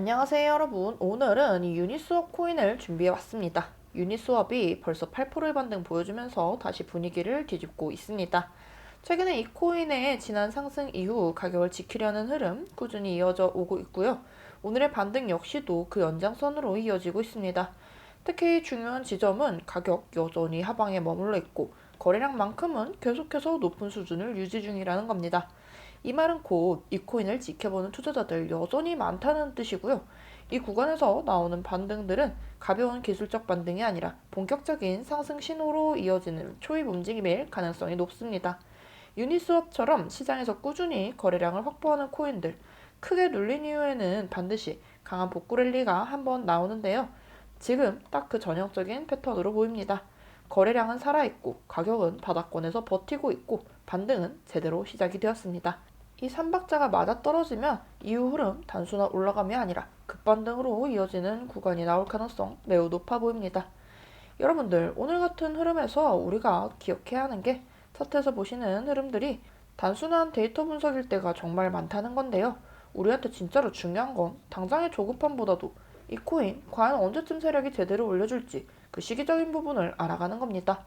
안녕하세요 여러분. 오늘은 이 유니스왑 코인을 준비해 왔습니다. 유니스왑이 벌써 8%의 반등 보여주면서 다시 분위기를 뒤집고 있습니다. 최근에 이 코인의 지난 상승 이후 가격을 지키려는 흐름 꾸준히 이어져 오고 있고요. 오늘의 반등 역시도 그 연장선으로 이어지고 있습니다. 특히 중요한 지점은 가격 여전히 하방에 머물러 있고 거래량만큼은 계속해서 높은 수준을 유지 중이라는 겁니다. 이 말은 곧 이 코인을 지켜보는 투자자들 여전히 많다는 뜻이고요. 이 구간에서 나오는 반등들은 가벼운 기술적 반등이 아니라 본격적인 상승 신호로 이어지는 초입 움직임일 가능성이 높습니다. 유니스왑처럼 시장에서 꾸준히 거래량을 확보하는 코인들 크게 눌린 이후에는 반드시 강한 복구 랠리가 한번 나오는데요. 지금 딱 그 전형적인 패턴으로 보입니다. 거래량은 살아있고 가격은 바닥권에서 버티고 있고 반등은 제대로 시작이 되었습니다. 이 삼박자가 맞아떨어지면 이후 흐름 단순한 올라감이 아니라 급반등으로 이어지는 구간이 나올 가능성 매우 높아 보입니다. 여러분들 오늘 같은 흐름에서 우리가 기억해야 하는 게 차트에서 보시는 흐름들이 단순한 데이터 분석일 때가 정말 많다는 건데요. 우리한테 진짜로 중요한 건 당장의 조급함보다도 이 코인 과연 언제쯤 세력이 제대로 올려줄지 그 시기적인 부분을 알아가는 겁니다.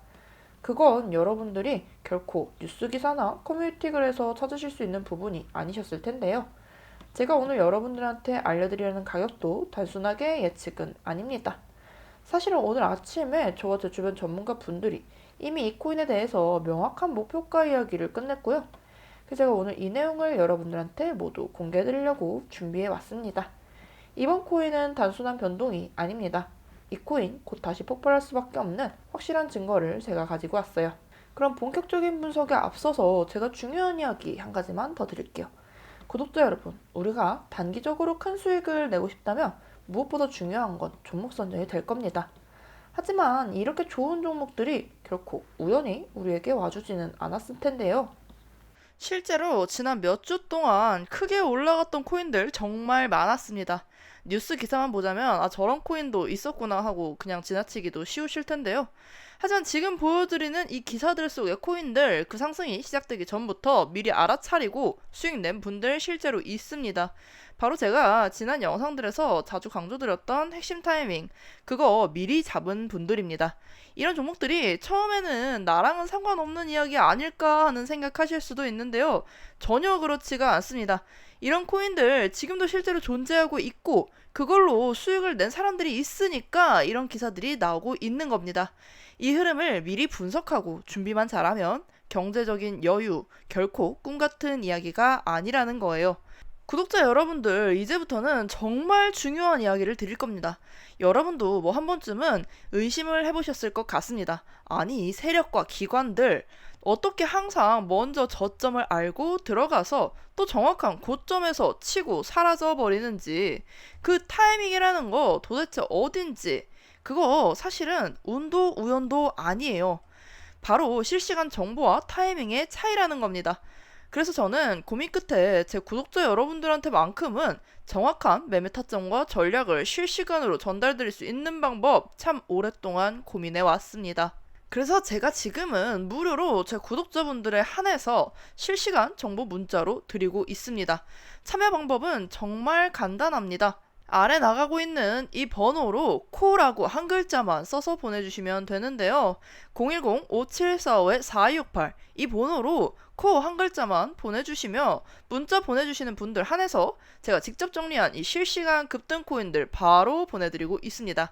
그건 여러분들이 결코 뉴스 기사나 커뮤니티 글에서 찾으실 수 있는 부분이 아니셨을 텐데요. 제가 오늘 여러분들한테 알려드리려는 가격도 단순하게 예측은 아닙니다. 사실은 오늘 아침에 저와 제 주변 전문가 분들이 이미 이 코인에 대해서 명확한 목표가 이야기를 끝냈고요. 그래서 제가 오늘 이 내용을 여러분들한테 모두 공개해 드리려고 준비해 왔습니다. 이번 코인은 단순한 변동이 아닙니다. 이 코인 곧 다시 폭발할 수밖에 없는 확실한 증거를 제가 가지고 왔어요. 그럼 본격적인 분석에 앞서서 제가 중요한 이야기 한 가지만 더 드릴게요. 구독자 여러분, 우리가 단기적으로 큰 수익을 내고 싶다면 무엇보다 중요한 건 종목 선정이 될 겁니다. 하지만 이렇게 좋은 종목들이 결코 우연히 우리에게 와주지는 않았을 텐데요. 실제로 지난 몇 주 동안 크게 올라갔던 코인들 정말 많았습니다. 뉴스 기사만 보자면 아 저런 코인도 있었구나 하고 그냥 지나치기도 쉬우실 텐데요. 하지만 지금 보여드리는 이 기사들 속의 코인들 그 상승이 시작되기 전부터 미리 알아차리고 수익 낸 분들 실제로 있습니다. 바로 제가 지난 영상들에서 자주 강조드렸던 핵심 타이밍 그거 미리 잡은 분들입니다. 이런 종목들이 처음에는 나랑은 상관없는 이야기 아닐까 하는 생각하실 수도 있는데요. 전혀 그렇지가 않습니다. 이런 코인들 지금도 실제로 존재하고 있고 그걸로 수익을 낸 사람들이 있으니까 이런 기사들이 나오고 있는 겁니다. 이 흐름을 미리 분석하고 준비만 잘하면 경제적인 여유 결코 꿈 같은 이야기가 아니라는 거예요. 구독자 여러분들, 이제부터는 정말 중요한 이야기를 드릴 겁니다. 여러분도 뭐 한 번쯤은 의심을 해보셨을 것 같습니다. 아니, 이 세력과 기관들, 어떻게 항상 먼저 저점을 알고 들어가서 또 정확한 고점에서 치고 사라져 버리는지, 그 타이밍이라는 거 도대체 어딘지, 그거 사실은 운도 우연도 아니에요. 바로 실시간 정보와 타이밍의 차이라는 겁니다. 그래서 저는 고민 끝에 제 구독자 여러분들한테만큼은 정확한 매매 타점과 전략을 실시간으로 전달드릴 수 있는 방법 참 오랫동안 고민해 왔습니다. 그래서 제가 지금은 무료로 제 구독자분들에 한해서 실시간 정보 문자로 드리고 있습니다. 참여 방법은 정말 간단합니다. 아래 나가고 있는 이 번호로 코라고 한 글자만 써서 보내주시면 되는데요. 010-5745-4268 이 번호로 코 한 글자만 보내주시면 문자 보내주시는 분들 한해서 제가 직접 정리한 이 실시간 급등 코인들 바로 보내드리고 있습니다.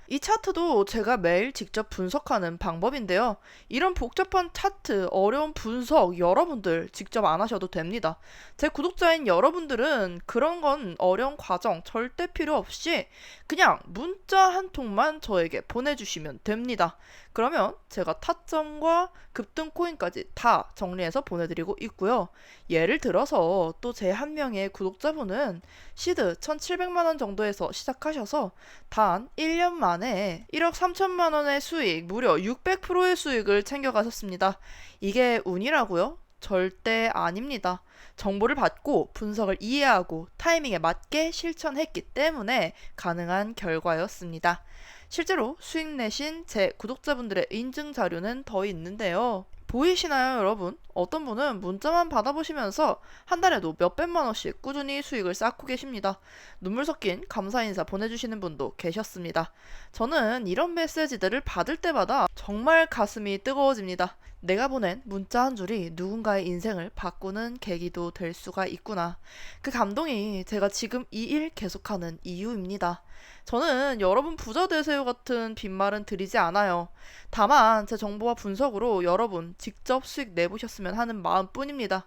이 차트도 제가 매일 직접 분석하는 방법인데요. 이런 복잡한 차트, 어려운 분석 여러분들 직접 안 하셔도 됩니다. 제 구독자인 여러분들은 그런 건 어려운 과정 절대 필요 없이 그냥 문자 한 통만 저에게 보내주시면 됩니다. 그러면 제가 타점과 급등 코인까지 다 정리해서 보내드리고 있고요. 예를 들어서 또 제 한 명의 구독자분은 시드 1,700만 원 정도에서 시작하셔서 단 1년 만에 1억 3천만 원의 수익, 무려 600%의 수익을 챙겨가셨습니다. 이게 운이라고요? 절대 아닙니다. 정보를 받고 분석을 이해하고 타이밍에 맞게 실천했기 때문에 가능한 결과였습니다. 실제로 수익 내신 제 구독자분들의 인증 자료는 더 있는데요. 보이시나요, 여러분? 어떤 분은 문자만 받아보시면서 한 달에도 몇백만 원씩 꾸준히 수익을 쌓고 계십니다. 눈물 섞인 감사 인사 보내주시는 분도 계셨습니다. 저는 이런 메시지들을 받을 때마다 정말 가슴이 뜨거워집니다. 내가 보낸 문자 한 줄이 누군가의 인생을 바꾸는 계기도 될 수가 있구나. 그 감동이 제가 지금 이 일 계속하는 이유입니다. 저는 여러분 부자 되세요 같은 빈말은 드리지 않아요. 다만 제 정보와 분석으로 여러분 직접 수익 내보셨으면 하는 마음뿐입니다.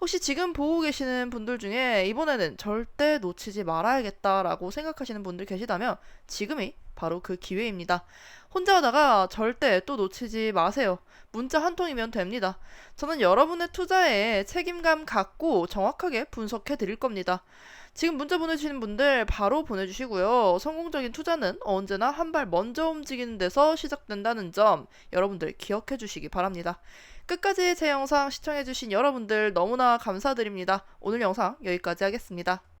혹시 지금 보고 계시는 분들 중에 이번에는 절대 놓치지 말아야겠다라고 생각하시는 분들 계시다면 지금이 바로 그 기회입니다. 혼자 하다가 절대 또 놓치지 마세요. 문자 한 통이면 됩니다. 저는 여러분의 투자에 책임감 갖고 정확하게 분석해 드릴 겁니다. 지금 문자 보내주시는 분들 바로 보내주시고요. 성공적인 투자는 언제나 한 발 먼저 움직이는 데서 시작된다는 점 여러분들 기억해 주시기 바랍니다. 끝까지 제 영상 시청해주신 여러분들 너무나 감사드립니다. 오늘 영상 여기까지 하겠습니다.